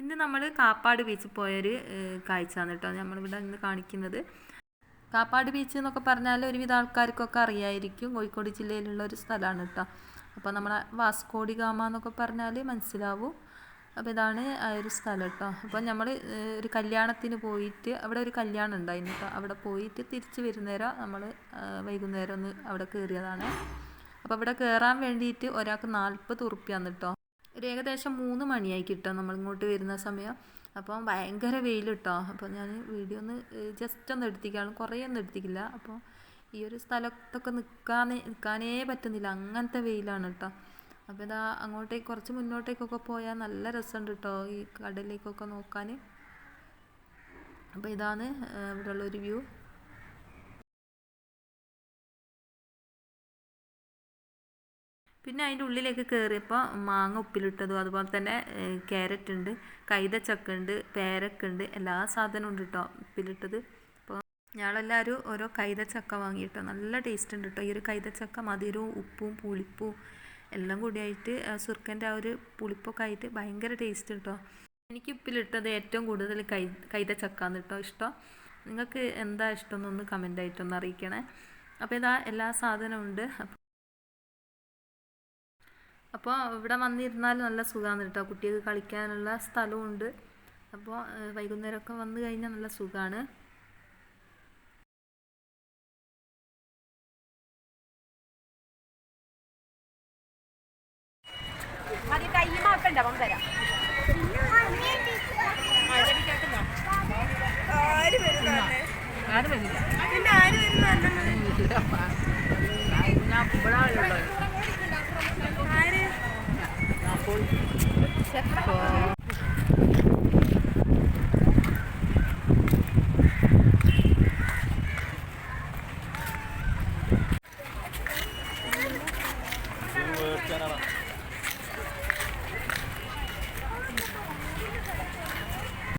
ഇന്ന് നമ്മൾ കാപ്പാട് ബീച്ചിൽ പോയൊരു കാഴ്ചയാണ് കേട്ടോ. നമ്മളിവിടെ ഇന്ന് കാണിക്കുന്നത്. കാപ്പാട് ബീച്ച് എന്നൊക്കെ പറഞ്ഞാൽ ഒരുവിധ ആൾക്കാർക്കൊക്കെ അറിയായിരിക്കും. കോഴിക്കോട് ജില്ലയിലുള്ള ഒരു സ്ഥലമാണ് കേട്ടോ. അപ്പോൾ നമ്മളെ വാസ്കോടി ഗാമ എന്നൊക്കെ പറഞ്ഞാൽ മനസ്സിലാവും. അപ്പോൾ ഇതാണ് ആ ഒരു സ്ഥലം കേട്ടോ. അപ്പോൾ നമ്മൾ ഒരു കല്യാണത്തിന് പോയിട്ട് അവിടെ ഒരു കല്യാണം ഉണ്ടായിരുന്നു കേട്ടോ. അവിടെ പോയിട്ട് തിരിച്ച് വരുന്നേരം നമ്മൾ വൈകുന്നേരം ഒന്ന് അവിടെ കയറിയതാണ്. അപ്പോൾ അവിടെ കയറാൻ വേണ്ടിയിട്ട് ഒരാൾക്ക് നാൽപ്പത് ഉറുപ്പ്യാന്ന് കേട്ടോ. ഒരു ഏകദേശം മൂന്ന് മണിയായി കിട്ടോ നമ്മൾ ഇങ്ങോട്ട് വരുന്ന സമയം. അപ്പം ഭയങ്കര വെയിൽ കേട്ടോ അപ്പോൾ ഞാൻ വീഡിയോ ഒന്ന് ജസ്റ്റ് ഒന്ന് എടുത്തിക്കാണ്. കുറേ ഒന്നും എടുത്തിക്കില്ല. അപ്പോൾ ഈ ഒരു സ്ഥലത്തൊക്കെ നിൽക്കാനേ നിൽക്കാനേ പറ്റുന്നില്ല. അങ്ങനത്തെ വെയിലാണ് കേട്ടോ അപ്പോൾ ഇതാ അങ്ങോട്ടേക്ക് കുറച്ച് മുന്നോട്ടേക്കൊക്കെ പോയാൽ നല്ല രസമുണ്ട് കേട്ടോ ഈ കടലിലേക്കൊക്കെ നോക്കാൻ അപ്പോൾ ഇതാണ് ഇവിടെയുള്ള ഒരു വ്യൂ. പിന്നെ അതിന്റെ ഉള്ളിലേക്ക് കയറിയപ്പോൾ മാങ്ങ ഉപ്പിലിട്ടതും അതുപോലെ തന്നെ ക്യാരറ്റ് ഉണ്ട് കൈതച്ചക്ക ഉണ്ട് പേരക്ക ഉണ്ട് എല്ലാ സാധനവും ഉണ്ട് കേട്ടോ ഉപ്പിലിട്ടത്. അപ്പോൾ ഞങ്ങളെല്ലാവരും ഓരോ കൈതച്ചക്ക വാങ്ങിയിട്ടോ. നല്ല ടേസ്റ്റ് ഉണ്ട് കേട്ടോ ഈ ഒരു കൈതച്ചക്ക മധുരവും ഉപ്പും പുളിപ്പും എല്ലാം കൂടിയായിട്ട് സുർക്കന്റെ ആ ഒരു പുളിപ്പൊക്കെ ആയിട്ട് ഭയങ്കര ടേസ്റ്റ് കേട്ടോ എനിക്ക് ഉപ്പിലിട്ടത് ഏറ്റവും കൂടുതൽ കൈ കൈതച്ചക്കാന്ന് കേട്ടോ ഇഷ്ടം. നിങ്ങൾക്ക് എന്താ ഇഷ്ടം എന്നൊന്ന് കമന്റ് ആയിട്ടൊന്ന് അറിയിക്കണേ. അപ്പോൾ ഇതാ എല്ലാ സാധനവും ഉണ്ട്. അപ്പോൾ ഇവിടെ വന്നിരുന്നാൽ നല്ല സുഖമാണ് കേട്ടോ കുട്ടികൾക്ക് കളിക്കാനുള്ള സ്ഥലമുണ്ട് അപ്പോൾ വൈകുന്നേരമൊക്കെ വന്നു കഴിഞ്ഞാൽ നല്ല സുഖമാണ് ആര് വരുന്നേ? ciepło.